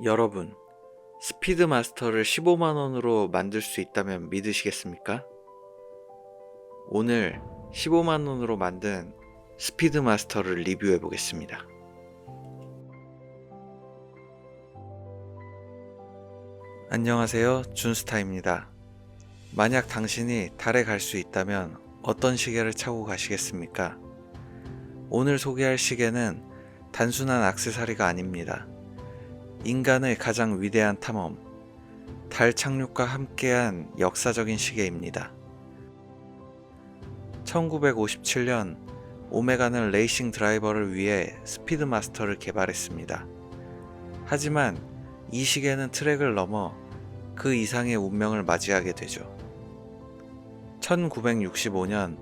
여러분, 스피드 마스터를 15만원으로 만들 수 있다면 믿으시겠습니까? 오늘 15만원으로 만든 스피드 마스터를 리뷰해 보겠습니다. 안녕하세요. 준스타입니다. 만약 당신이 달에 갈 수 있다면 어떤 시계를 차고 가시겠습니까? 오늘 소개할 시계는 단순한 악세사리가 아닙니다. 인간의 가장 위대한 탐험, 달 착륙과 함께한 역사적인 시계입니다. 1957년 오메가는 레이싱 드라이버를 위해 스피드 마스터를 개발했습니다. 하지만 이 시계는 트랙을 넘어 그 이상의 운명을 맞이하게 되죠. 1965년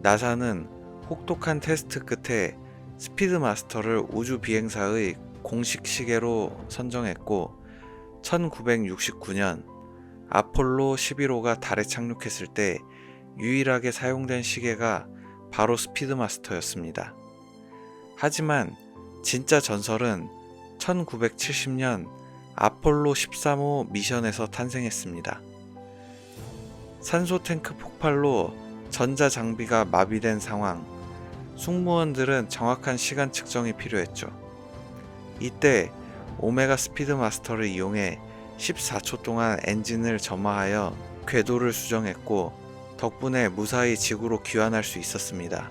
나사는 혹독한 테스트 끝에 스피드 마스터를 우주 비행사의 공식 시계로 선정했고 1969년 아폴로 11호가 달에 착륙했을 때 유일하게 사용된 시계가 바로 스피드 마스터였습니다. 하지만 진짜 전설은 1970년 아폴로 13호 미션에서 탄생했습니다. 산소 탱크 폭발로 전자 장비가 마비된 상황, 승무원들은 정확한 시간 측정이 필요했죠. 이때 오메가 스피드 마스터를 이용해 14초 동안 엔진을 점화하여 궤도를 수정했고 덕분에 무사히 지구로 귀환할 수 있었습니다.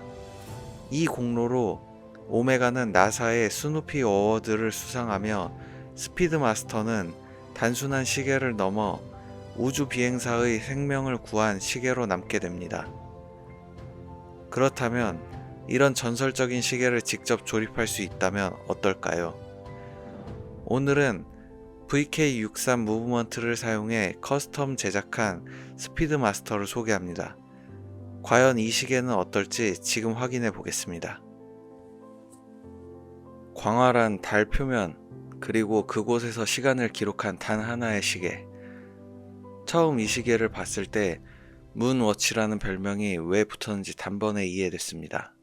이 공로로 오메가는 나사의 스누피 어워드를 수상하며 스피드 마스터는 단순한 시계를 넘어 우주 비행사의 생명을 구한 시계로 남게 됩니다. 그렇다면 이런 전설적인 시계를 직접 조립할 수 있다면 어떨까요? 오늘은 VK63 무브먼트를 사용해 커스텀 제작한 스피드 마스터를 소개합니다. 과연 이 시계는 어떨지 지금 확인해 보겠습니다. 광활한 달 표면 그리고 그곳에서 시간을 기록한 단 하나의 시계. 처음 이 시계를 봤을 때 문워치라는 별명이 왜 붙었는지 단번에 이해됐습니다.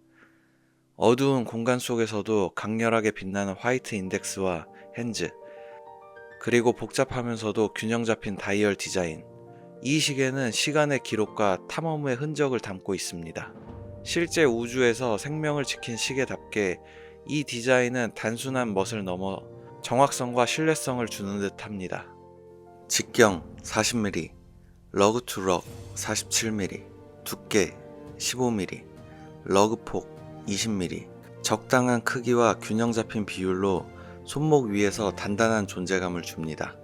어두운 공간 속에서도 강렬하게 빛나는 화이트 인덱스와 핸즈, 그리고 복잡하면서도 균형 잡힌 다이얼 디자인. 이 시계는 시간의 기록과 탐험의 흔적을 담고 있습니다. 실제 우주에서 생명을 지킨 시계답게 이 디자인은 단순한 멋을 넘어 정확성과 신뢰성을 주는 듯 합니다. 직경 40mm, 러그 투럭 47mm, 두께 15mm, 러그 폭 20mm, 적당한 크기와 균형 잡힌 비율로 손목 위에서 단단한 존재감을 줍니다.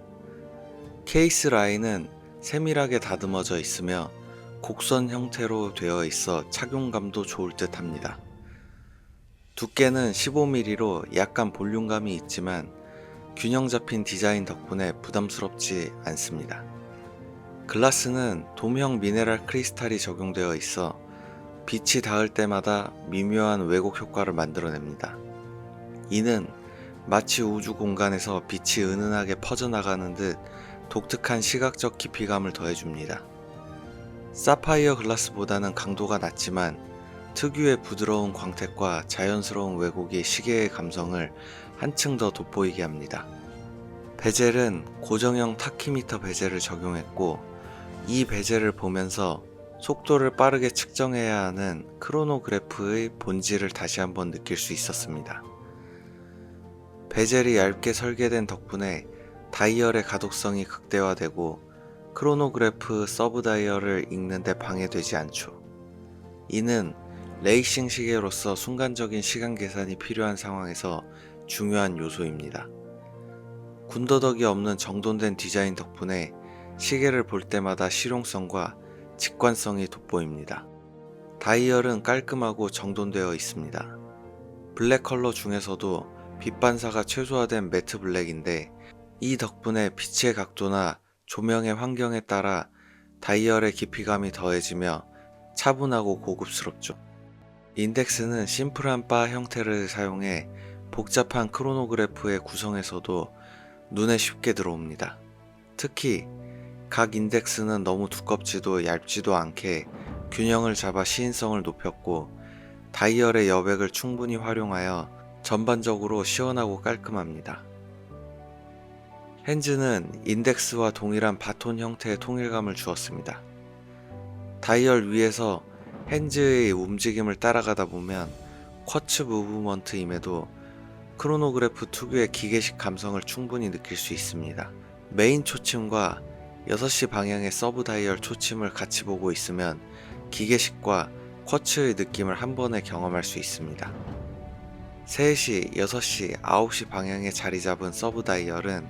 케이스 라인은 세밀하게 다듬어져 있으며 곡선 형태로 되어 있어 착용감도 좋을 듯 합니다. 두께는 15mm로 약간 볼륨감이 있지만 균형 잡힌 디자인 덕분에 부담스럽지 않습니다. 글라스는 돔형 미네랄 크리스탈이 적용되어 있어 빛이 닿을 때마다 미묘한 왜곡 효과를 만들어냅니다. 이는 마치 우주 공간에서 빛이 은은하게 퍼져나가는 듯 독특한 시각적 깊이감을 더해줍니다. 사파이어 글라스보다는 강도가 낮지만 특유의 부드러운 광택과 자연스러운 왜곡이 시계의 감성을 한층 더 돋보이게 합니다. 베젤은 고정형 타키미터 베젤을 적용했고 이 베젤을 보면서 속도를 빠르게 측정해야 하는 크로노그래프의 본질을 다시 한번 느낄 수 있었습니다. 베젤이 얇게 설계된 덕분에 다이얼의 가독성이 극대화되고 크로노그래프 서브 다이얼을 읽는데 방해되지 않죠. 이는 레이싱 시계로서 순간적인 시간 계산이 필요한 상황에서 중요한 요소입니다. 군더더기 없는 정돈된 디자인 덕분에 시계를 볼 때마다 실용성과 직관성이 돋보입니다. 다이얼은 깔끔하고 정돈되어 있습니다. 블랙 컬러 중에서도 빛 반사가 최소화된 매트 블랙인데 이 덕분에 빛의 각도나 조명의 환경에 따라 다이얼의 깊이감이 더해지며 차분하고 고급스럽죠. 인덱스는 심플한 바 형태를 사용해 복잡한 크로노그래프의 구성에서도 눈에 쉽게 들어옵니다. 특히 각 인덱스는 너무 두껍지도 얇지도 않게 균형을 잡아 시인성을 높였고 다이얼의 여백을 충분히 활용하여 전반적으로 시원하고 깔끔합니다. 핸즈는 인덱스와 동일한 바톤 형태의 통일감을 주었습니다. 다이얼 위에서 핸즈의 움직임을 따라가다 보면 쿼츠 무브먼트임에도 크로노그래프 특유의 기계식 감성을 충분히 느낄 수 있습니다. 메인 초침과 6시 방향의 서브 다이얼 초침을 같이 보고 있으면 기계식과 쿼츠의 느낌을 한 번에 경험할 수 있습니다. 3시, 6시, 9시 방향에 자리 잡은 서브 다이얼은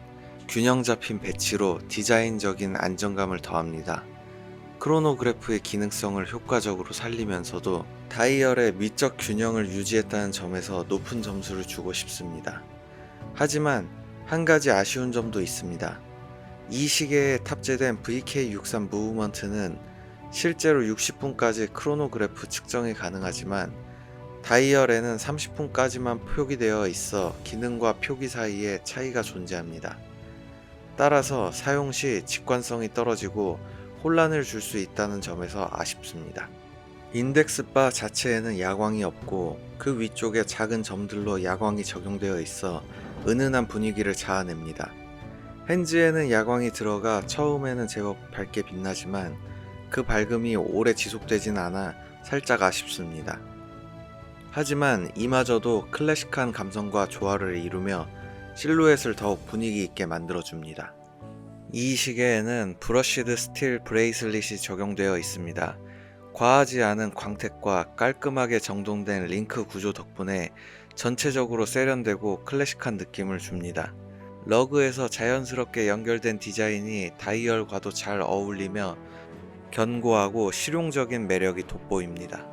균형 잡힌 배치로 디자인적인 안정감을 더합니다. 크로노그래프의 기능성을 효과적으로 살리면서도 다이얼의 미적 균형을 유지했다는 점에서 높은 점수를 주고 싶습니다. 하지만 한 가지 아쉬운 점도 있습니다. 이 시계에 탑재된 VK63 무브먼트는 실제로 60분까지 크로노그래프 측정이 가능하지만 다이얼에는 30분까지만 표기되어 있어 기능과 표기 사이에 차이가 존재합니다. 따라서 사용 시 직관성이 떨어지고 혼란을 줄 수 있다는 점에서 아쉽습니다. 인덱스 바 자체에는 야광이 없고 그 위쪽에 작은 점들로 야광이 적용되어 있어 은은한 분위기를 자아냅니다. 핸즈에는 야광이 들어가 처음에는 제법 밝게 빛나지만 그 밝음이 오래 지속되진 않아 살짝 아쉽습니다. 하지만 이마저도 클래식한 감성과 조화를 이루며 실루엣을 더욱 분위기 있게 만들어줍니다. 이 시계에는 브러쉬드 스틸 브레이슬릿이 적용되어 있습니다. 과하지 않은 광택과 깔끔하게 정돈된 링크 구조 덕분에 전체적으로 세련되고 클래식한 느낌을 줍니다. 러그에서 자연스럽게 연결된 디자인이 다이얼과도 잘 어울리며 견고하고 실용적인 매력이 돋보입니다.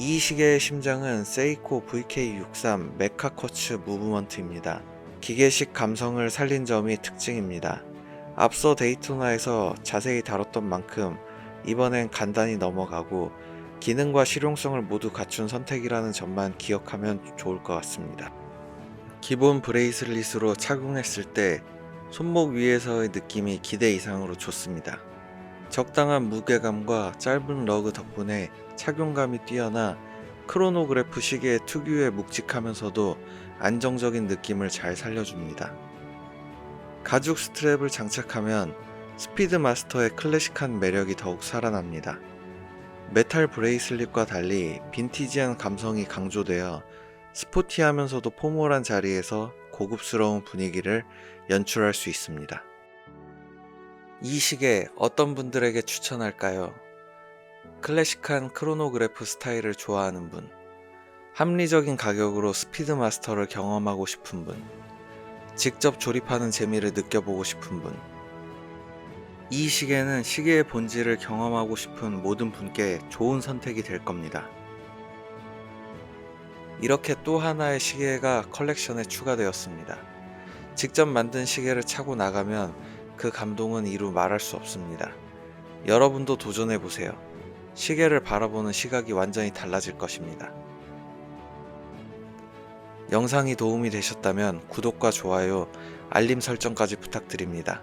이 시계의 심장은 세이코 VK63 메카커츠 무브먼트입니다. 기계식 감성을 살린 점이 특징입니다. 앞서 데이토나에서 자세히 다뤘던 만큼 이번엔 간단히 넘어가고 기능과 실용성을 모두 갖춘 선택이라는 점만 기억하면 좋을 것 같습니다. 기본 브레이슬릿으로 착용했을 때 손목 위에서의 느낌이 기대 이상으로 좋습니다. 적당한 무게감과 짧은 러그 덕분에 착용감이 뛰어나 크로노그래프 시계의 특유의 묵직하면서도 안정적인 느낌을 잘 살려줍니다. 가죽 스트랩을 장착하면 스피드 마스터의 클래식한 매력이 더욱 살아납니다. 메탈 브레이슬릿과 달리 빈티지한 감성이 강조되어 스포티하면서도 포멀한 자리에서 고급스러운 분위기를 연출할 수 있습니다. 이 시계 어떤 분들에게 추천할까요? 클래식한 크로노그래프 스타일을 좋아하는 분, 합리적인 가격으로 스피드 마스터를 경험하고 싶은 분, 직접 조립하는 재미를 느껴보고 싶은 분. 이 시계는 시계의 본질을 경험하고 싶은 모든 분께 좋은 선택이 될 겁니다. 이렇게 또 하나의 시계가 컬렉션에 추가되었습니다. 직접 만든 시계를 차고 나가면 그 감동은 이루 말할 수 없습니다. 여러분도 도전해 보세요. 시계를 바라보는 시각이 완전히 달라질 것입니다. 영상이 도움이 되셨다면 구독과 좋아요, 알림 설정까지 부탁드립니다.